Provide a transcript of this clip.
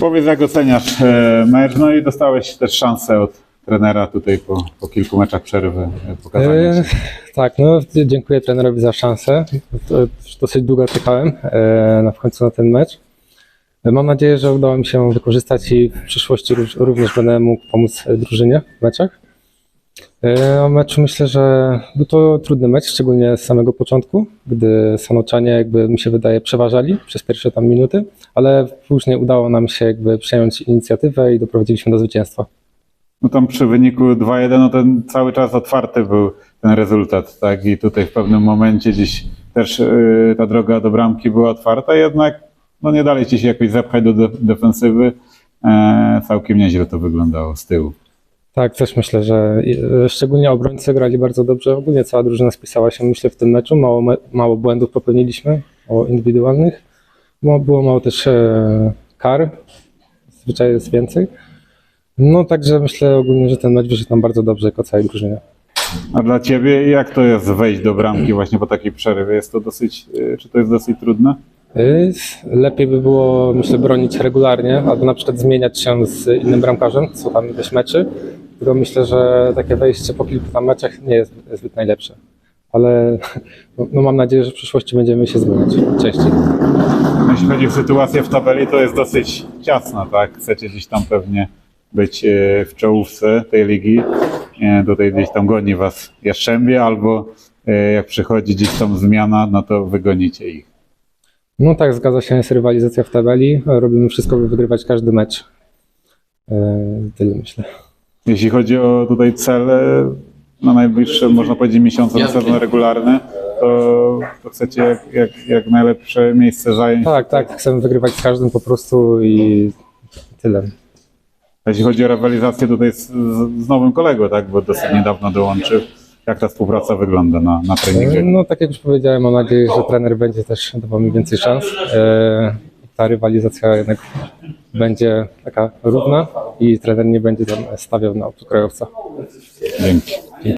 Powiedz, jak oceniasz e, mecz, no i dostałeś też szansę od trenera tutaj po, po kilku meczach przerwy e, pokazania E, się. tak, no dziękuję trenerowi za szansę. Dosyć długo czekałem na w końcu na ten mecz. Mam nadzieję, że udało mi się wykorzystać i w przyszłości ró- również będę mógł pomóc drużynie w meczach. E, O meczu myślę, że był to trudny mecz, szczególnie z samego początku, gdy Sanoczanie jakby mi się wydaje przeważali przez pierwsze tam minuty, ale później udało nam się jakby przejąć inicjatywę i doprowadziliśmy do zwycięstwa. No tam przy wyniku 2-1, no ten cały czas otwarty był ten rezultat, tak? I tutaj w pewnym momencie gdzieś też e, ta droga do bramki była otwarta, jednak no nie dalej ci się jakoś zepchać do de- defensywy. E, całkiem nieźle to wyglądało z tyłu. Tak, też myślę, że e, szczególnie obrońcy grali bardzo dobrze. Ogólnie cała drużyna spisała się, myślę, w tym meczu. Mało, mało błędów popełniliśmy, mało indywidualnych. Było, mało też e, kar, zwyczajnie jest więcej. No także myślę ogólnie, że ten mecz wyszedł nam bardzo dobrze jako całej drużynie. A dla ciebie jak to jest wejść do bramki właśnie po takiej przerwie? Jest to dosyć, e, czy to jest dosyć trudne? Lepiej by było, myślę, bronić regularnie, albo na przykład zmieniać się z innym bramkarzem, co tam ileś meczy. Tylko myślę, że takie wejście po kilku tam meczach nie jest zbyt najlepsze. Ale no, no mam nadzieję, że w przyszłości będziemy się zmieniać częściej. Jeśli chodzi o sytuację w tabeli, to jest dosyć ciasna, tak? Chcecie gdzieś tam pewnie być e, w czołówce tej ligi. E, Tutaj gdzieś tam goni was Jastrzębie, albo e, jak przychodzi gdzieś tam zmiana, no to wygonicie ich. No tak, zgadza się, jest rywalizacja w tabeli. Robimy wszystko, by wygrywać każdy mecz. Tyle myślę. Jeśli chodzi o tutaj cele na najbliższe, można powiedzieć, miesiące na sezon regularny, to, to chcecie jak, jak, jak najlepsze miejsce zająć. Tak, tak, chcemy wygrywać z każdym po prostu i tyle. Jeśli chodzi o rywalizację tutaj z, z, z nowym kolegą, tak? Bo dosyć niedawno dołączył. Jak ta współpraca wygląda na, na treningach? No tak jak już powiedziałem, mam nadzieję, że trener będzie też dawał mi więcej szans. E, Ta rywalizacja jednak będzie taka równa i trener nie będzie tam stawiał na obcokrajowca. Dzięki.